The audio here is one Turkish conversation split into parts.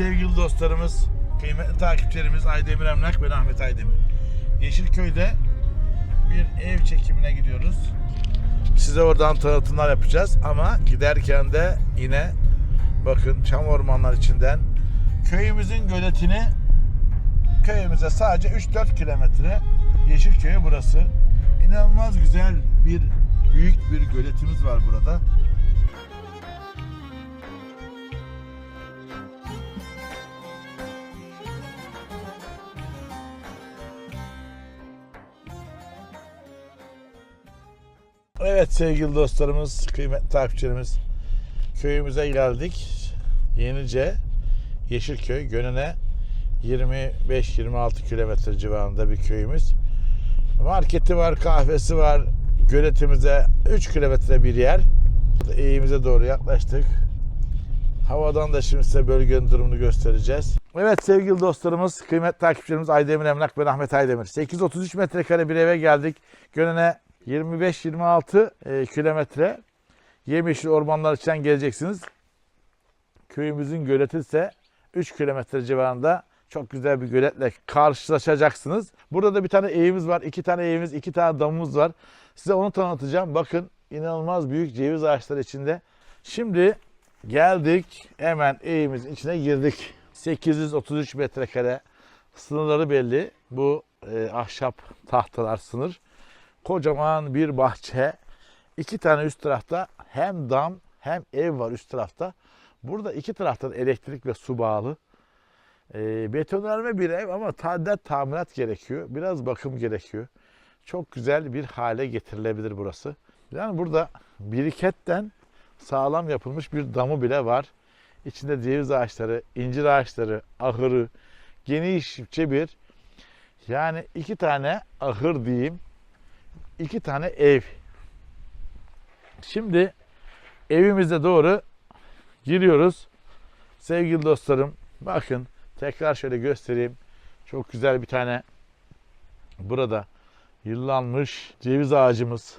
Sevgili dostlarımız, kıymetli takipçilerimiz Aydemir Emlak ve Ahmet Aydemir. Yeşilköy'de bir ev çekimine gidiyoruz. Size oradan tanıtımlar yapacağız ama giderken de yine bakın çam ormanlar içinden köyümüzün göletini köyümüze sadece 3-4 kilometre Yeşilköy burası. İnanılmaz güzel bir büyük bir göletimiz var burada. Evet sevgili dostlarımız, kıymetli takipçilerimiz köyümüze geldik. Yenice Yeşilköy Gönen'e 25-26 kilometre civarında bir köyümüz. Marketi var, kahvesi var. Göletimize 3 kilometre bir yer. Eğimize doğru yaklaştık. Havadan da şimdi size bölgenin durumunu göstereceğiz. Evet sevgili dostlarımız, kıymetli takipçilerimiz Aydemir Emlak ben Ahmet Aydemir. 833 metrekare bir eve geldik. Gönen'e 25-26 e, kilometre yemyeşil ormanlar içinden geleceksiniz. Köyümüzün göleti ise 3 kilometre civarında çok güzel bir göletle karşılaşacaksınız. Burada da bir tane evimiz var, iki tane evimiz, iki tane damımız var. Size onu tanıtacağım. Bakın inanılmaz büyük ceviz ağaçları içinde. Şimdi geldik hemen evimizin içine girdik. 833 metrekare sınırları belli. Bu e, ahşap tahtalar sınır. Kocaman bir bahçe. İki tane üst tarafta hem dam hem ev var üst tarafta. Burada iki taraftan elektrik ve su bağlı. E, betonarme bir ev ama tadilat tamirat gerekiyor. Biraz bakım gerekiyor. Çok güzel bir hale getirilebilir burası. Yani burada biriketten sağlam yapılmış bir damı bile var. İçinde ceviz ağaçları, incir ağaçları, ahırı, genişçe bir yani iki tane ahır diyeyim, iki tane ev. Şimdi evimize doğru giriyoruz. Sevgili dostlarım bakın tekrar şöyle göstereyim. Çok güzel bir tane burada yıllanmış ceviz ağacımız.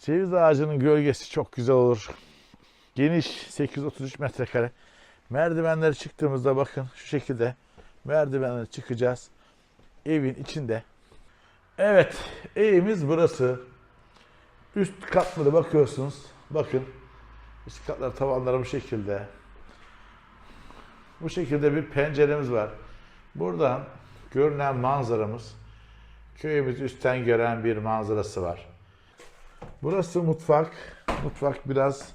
Ceviz ağacının gölgesi çok güzel olur. Geniş 833 metrekare. Merdivenleri çıktığımızda bakın şu şekilde merdivenleri çıkacağız. Evin içinde. Evet evimiz burası. Üst katları bakıyorsunuz. Bakın üst katlar tavanları bu şekilde. Bu şekilde bir penceremiz var. Buradan görünen manzaramız köyümüz üstten gören bir manzarası var. Burası mutfak. Mutfak biraz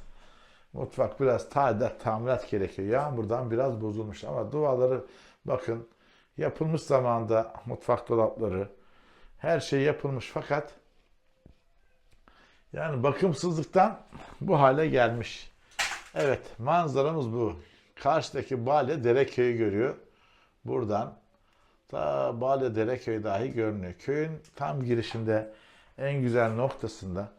mutfak biraz tadilat, tamirat gerekiyor. Yağmurdan biraz bozulmuş ama duvarları bakın yapılmış zamanda mutfak dolapları her şey yapılmış fakat yani bakımsızlıktan bu hale gelmiş. Evet manzaramız bu. Karşıdaki Bale Dereköy'ü görüyor. Buradan ta Bale Dereköy dahi görünüyor. Köyün tam girişinde en güzel noktasında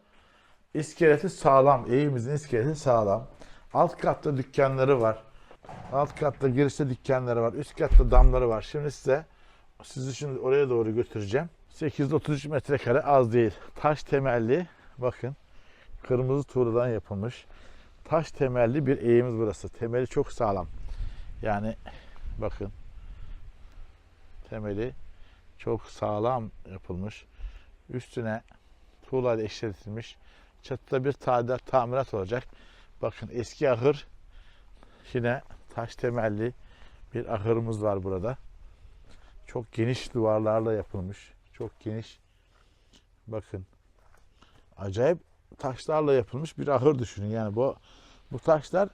iskeleti sağlam. Evimizin iskeleti sağlam. Alt katta dükkanları var. Alt katta girişte dükkanları var. Üst katta damları var. Şimdi size sizi şimdi oraya doğru götüreceğim. 833 metrekare az değil. Taş temelli bakın kırmızı tuğladan yapılmış. Taş temelli bir evimiz burası. Temeli çok sağlam. Yani bakın temeli çok sağlam yapılmış. Üstüne tuğla ile işletilmiş. Çatıda bir tadilat, tamirat olacak. Bakın eski ahır yine taş temelli bir ahırımız var burada. Çok geniş duvarlarla yapılmış. Çok geniş. Bakın. Acayip taşlarla yapılmış bir ahır düşünün. Yani bu bu taşlar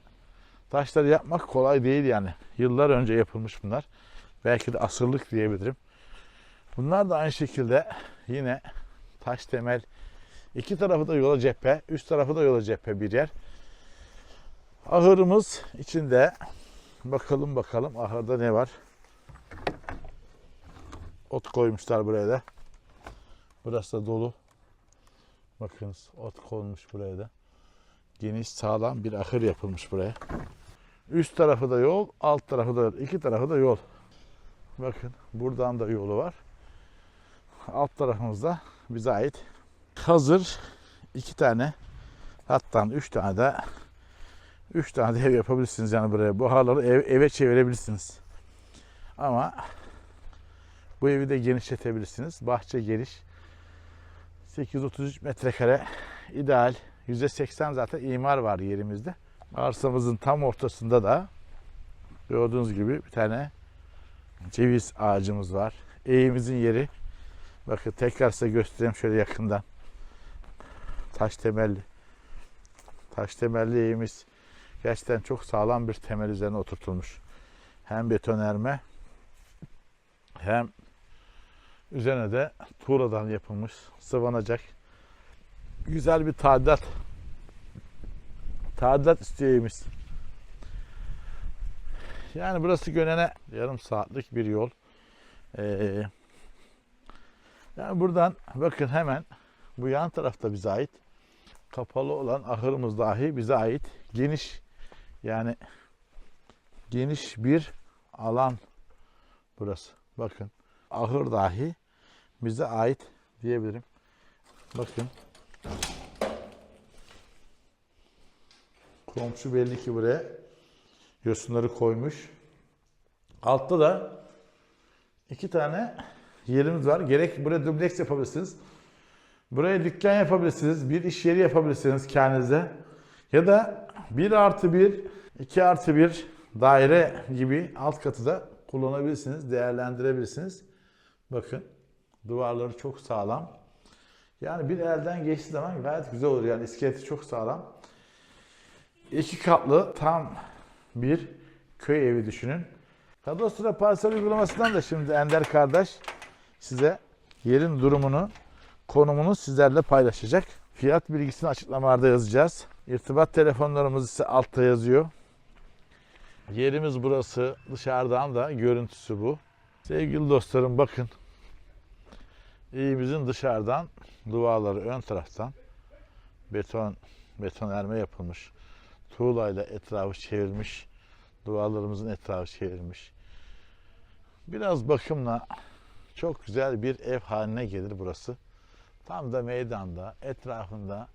taşları yapmak kolay değil yani. Yıllar önce yapılmış bunlar. Belki de asırlık diyebilirim. Bunlar da aynı şekilde yine taş temel. İki tarafı da yola cephe, üst tarafı da yola cephe bir yer. Ahırımız içinde bakalım bakalım ahırda ne var. Ot koymuşlar buraya da. Burası da dolu. Bakınız ot konmuş buraya da. Geniş sağlam bir ahır yapılmış buraya. Üst tarafı da yol, alt tarafı da. İki tarafı da yol. Bakın buradan da yolu var. Alt tarafımızda bize ait hazır iki tane hatta üç tane de 3 tane de ev yapabilirsiniz yani buraya. Bu haları ev, eve çevirebilirsiniz. Ama bu evi de genişletebilirsiniz. Bahçe geniş. 833 metrekare ideal. %80 zaten imar var yerimizde. Arsamızın tam ortasında da gördüğünüz gibi bir tane ceviz ağacımız var. Evimizin yeri. Bakın tekrar size göstereyim şöyle yakından. Taş temelli. Taş temelli evimiz gerçekten çok sağlam bir temel üzerine oturtulmuş. Hem betonarme hem üzerine de tuğladan yapılmış sıvanacak güzel bir tadilat tadilat istiyor evimiz. Yani burası Gönen'e yarım saatlik bir yol. Ee, yani buradan bakın hemen bu yan tarafta bize ait. Kapalı olan ahırımız dahi bize ait. Geniş yani geniş bir alan burası. Bakın ahır dahi bize ait diyebilirim. Bakın. Komşu belli ki buraya yosunları koymuş. Altta da iki tane yerimiz var. Gerek buraya dubleks yapabilirsiniz. Buraya dükkan yapabilirsiniz. Bir iş yeri yapabilirsiniz kendinize. Ya da 1 artı 1, 2 artı 1 daire gibi alt katı da kullanabilirsiniz. Değerlendirebilirsiniz. Bakın duvarları çok sağlam. Yani bir elden geçtiği zaman gayet güzel olur. Yani iskeleti çok sağlam. İki katlı tam bir köy evi düşünün. Kadastro parsel uygulamasından da şimdi Ender kardeş size yerin durumunu, konumunu sizlerle paylaşacak. Fiyat bilgisini açıklamalarda yazacağız. İrtibat telefonlarımız ise altta yazıyor. Yerimiz burası. Dışarıdan da görüntüsü bu. Sevgili dostlarım bakın. Evimizin dışarıdan duvarları ön taraftan beton betonarme yapılmış. Tuğlayla etrafı çevrilmiş. Duvarlarımızın etrafı çevrilmiş. Biraz bakımla çok güzel bir ev haline gelir burası. Tam da meydanda, etrafında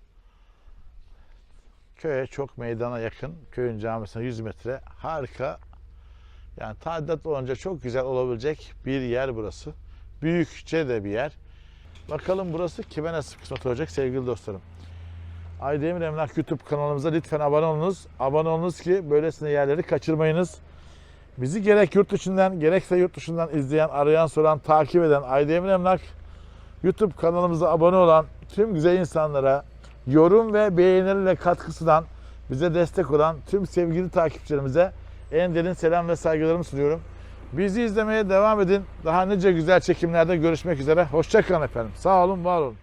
köye çok meydana yakın. Köyün camisine 100 metre. Harika. Yani tadilat olunca çok güzel olabilecek bir yer burası. Büyükçe de bir yer. Bakalım burası kime nasip kısmet olacak sevgili dostlarım. Aydemir Emlak YouTube kanalımıza lütfen abone olunuz. Abone olunuz ki böylesine yerleri kaçırmayınız. Bizi gerek yurt içinden gerekse yurt dışından izleyen, arayan, soran, takip eden Aydemir Emlak YouTube kanalımıza abone olan tüm güzel insanlara yorum ve beğenilerle katkısından bize destek olan tüm sevgili takipçilerimize en derin selam ve saygılarımı sunuyorum. Bizi izlemeye devam edin. Daha nice güzel çekimlerde görüşmek üzere. Hoşçakalın efendim. Sağ olun, var olun.